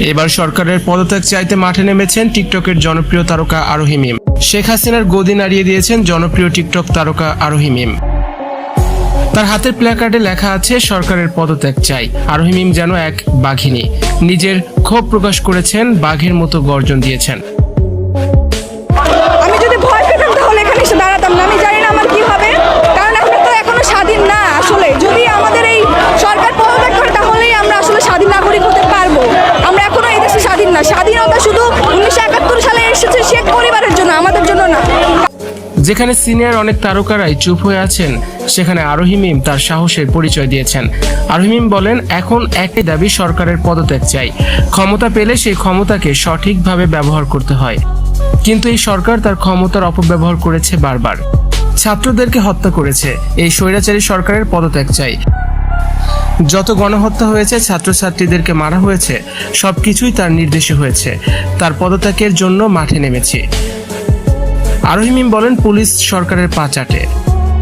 এবার সরকারের পদত্যাগ চাইতে মাঠে নেমেছেন টিকটকের জনপ্রিয় তারকা আরোহী মিম। শেখ হাসিনার গদি নাড়িয়ে দিয়েছেন জনপ্রিয় টিকটক তারকা আরোহী মিম। তার হাতের প্ল্যাকার্ডে লেখা আছে, সরকারের পদত্যাগ চাই। আরোহী মিম যেন এক বাঘিনী। নিজের ক্ষোভ প্রকাশ করেছেন, বাঘের মতো গর্জন দিয়েছেন। যেখানে সিনিয়র অনেক তারকারাই চুপ হয়ে আছেন, সেখানে আরোহী মিম তার সাহসের পরিচয় দিয়েছেন। আরোহী মিম বলেন, এখন একই দাবি সরকারের পদত্যাগ চাই। ক্ষমতা পেলে সেই ক্ষমতাকে সঠিকভাবে ব্যবহার করতে হয়। কিন্তু এই সরকার তার ক্ষমতার অপব্যবহার করেছে বারবার। ছাত্রদেরকে হত্যা করেছে। এই স্বৈরাচারী সরকারের পদত্যাগ চাই। যত গণহত্যা হয়েছে, ছাত্রছাত্রীদেরকে মারা হয়েছে, সবকিছুই তার নির্দেশে হয়েছে। তার পদত্যাগের জন্য মাঠে নেমেছি। আরোহিমিম বলেন, পুলিশ সরকারের পা চাটে।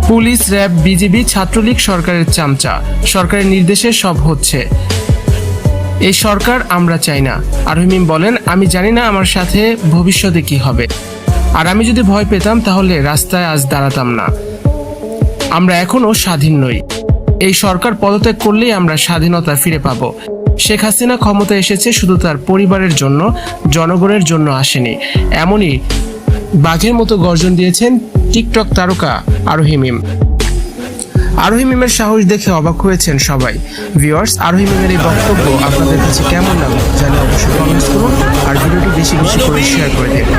পুলিশ, র্যাব, বিজিবি, ছাত্রলীগ সরকারের চামচা। সরকারের নির্দেশে সব হচ্ছে। এই সরকার আমরা চাই না। আরহিমিম বলেন, আমি জানি না আমার সাথে ভবিষ্যতে কি হবে। আর আমি যদি ভয় পেতাম, তাহলে রাস্তায় আজ দাঁড়াতাম না। আমরা এখনও স্বাধীন নই। এই সরকার পদত্যাগ করলেই আমরা স্বাধীনতা ফিরে পাব। শেখ হাসিনা ক্ষমতা এসেছে শুধু তার পরিবারের জন্য, জনগণের জন্য আসেনি। এমনই বাঘের মতো গর্জন দিয়েছেন টিকটক তারকা আরোহী মিম। আরোহী মিমের সাহস দেখে অবাক হয়েছেন সবাই। ভিউয়ার্স আরোহী মিমের এই বক্তব্য আপনাদের কাছে কেমন লাগল জানি অবশ্যই কমেন্টস করুন আর ভিডিওটি বেশি বেশি করে শেয়ার করে দেবেন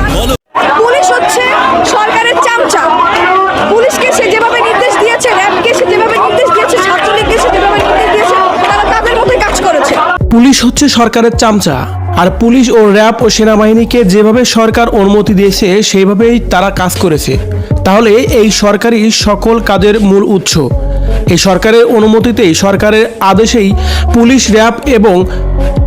পুলিশ হচ্ছে সরকারের চামচা। পুলিশকে সে যেভাবে নির্দেশ দিয়েছে র্যাবকে সে যেভাবে নির্দেশ দিয়েছে ছাত্রলীগকে সে যেভাবে নির্দেশ দিয়েছে তারা তাদের মতোই কাজ করেছে। পুলিশ হচ্ছে সরকারের চামচা। আর পুলিশ ও র্যাব ও সেনাবাহিনীকে যেভাবে সরকার অনুমতি দিয়েছে, সেইভাবেই তারা কাজ করেছে। তাহলে এই সরকারই সকল কাজের মূল উৎস। এই সরকারের অনুমতিতেই, সরকারের আদেশেই পুলিশ, র্যাব এবং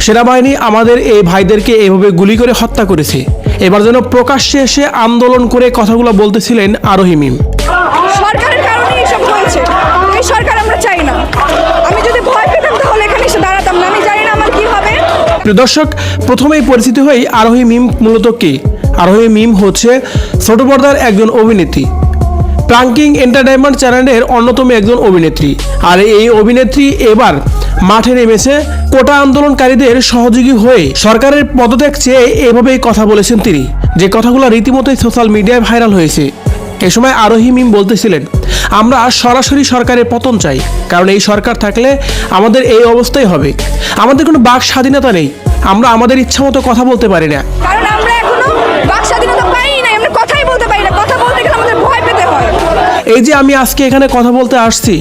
সেনাবাহিনী আমাদের এই ভাইদেরকে এভাবে গুলি করে হত্যা করেছে। এবার যেন প্রকাশ্যে এসে আন্দোলন করে কথাগুলো বলতেছিলেন আরোহী মিম। সরকারের কারণে এইসব হয়েছে। এই সরকার প্রিয় দর্শক, প্রথমেই পরিচিত হই আরোহী মিম মূলত কে? আরোহী মিম হচ্ছে ছোট পর্দার একজন অভিনেত্রী। প্রাঙ্কিং এন্টারটেনমেন্ট চ্যানেলের অন্যতম একজন অভিনেত্রী। আর এই অভিনেত্রী এবার মাঠে নেমেছে কোটা আন্দোলনকারীদের সহযোগী হয়ে সরকারের পদত্যাগ চেয়ে এভাবেই কথা বলেছেন তিনি। যে কথাগুলো রীতিমতোই সোশ্যাল মিডিয়ায় ভাইরাল হয়েছে। এ সময় আরোহী মিম বলতেছিলেন আমরা সরাসরি সরকারের পতন চাই কারণ এই সরকার থাকলে আমাদের এই অবস্থাই হবে। আমাদের কোনো বাক স্বাধীনতা নেই আমরা আমাদের ইচ্ছা মতো কথা বলতে পারি না। কারণ আমরা এখনও বাক স্বাধীনতা পাই না আমরা কথাই বলতে পারি না কথা বলতে গেলে আমাদের ভয় পেতে হয়। এই যে আমি আজকে এখানে কথা বলতে আসছি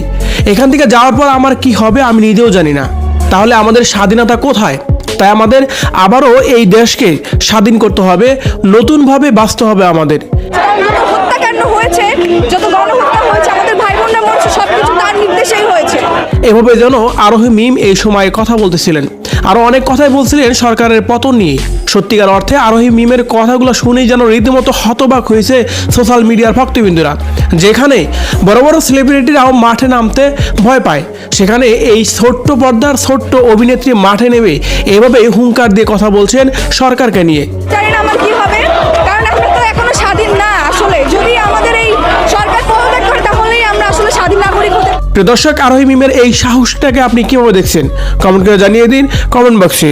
এখান থেকে যাওয়ার পর আমার কি হবে আমি নিজেও জানি না। তাহলে আমাদের স্বাধীনতা কোথায়? তাই আমাদের আবারও এই দেশকে স্বাধীন করতে হবে নতুনভাবে বাঁচতে হবে আমাদের। হত্যাকাণ্ড হয়েছে যত গণহত্যা এভাবে যেন আরোহী মিম এই সময় কথা বলতেছিলেন। আরও অনেক কথাই বলছিলেন সরকারের পতন নিয়ে। সত্যিকার অর্থে আরোহী মিমের কথাগুলো শুনেই যেন রীতিমতো হতবাক হয়েছে সোশ্যাল মিডিয়ার ভক্তবিন্দুরা, যেখানে বড় বড় সেলিব্রিটিরাও মাঠে নামতে ভয় পায়। সেখানে এই ছোট্ট পর্দার ছোট্ট অভিনেত্রী মাঠে নেমে এভাবে হুঙ্কার দিয়ে কথা বলছেন সরকারকে নিয়ে। প্রিয় দর্শক, আরোহী মিমের এই সাহসটাকে আপনি কীভাবে দেখছেন? কমেন্ট করে জানিয়ে দিন, কমেন্ট বক্সে।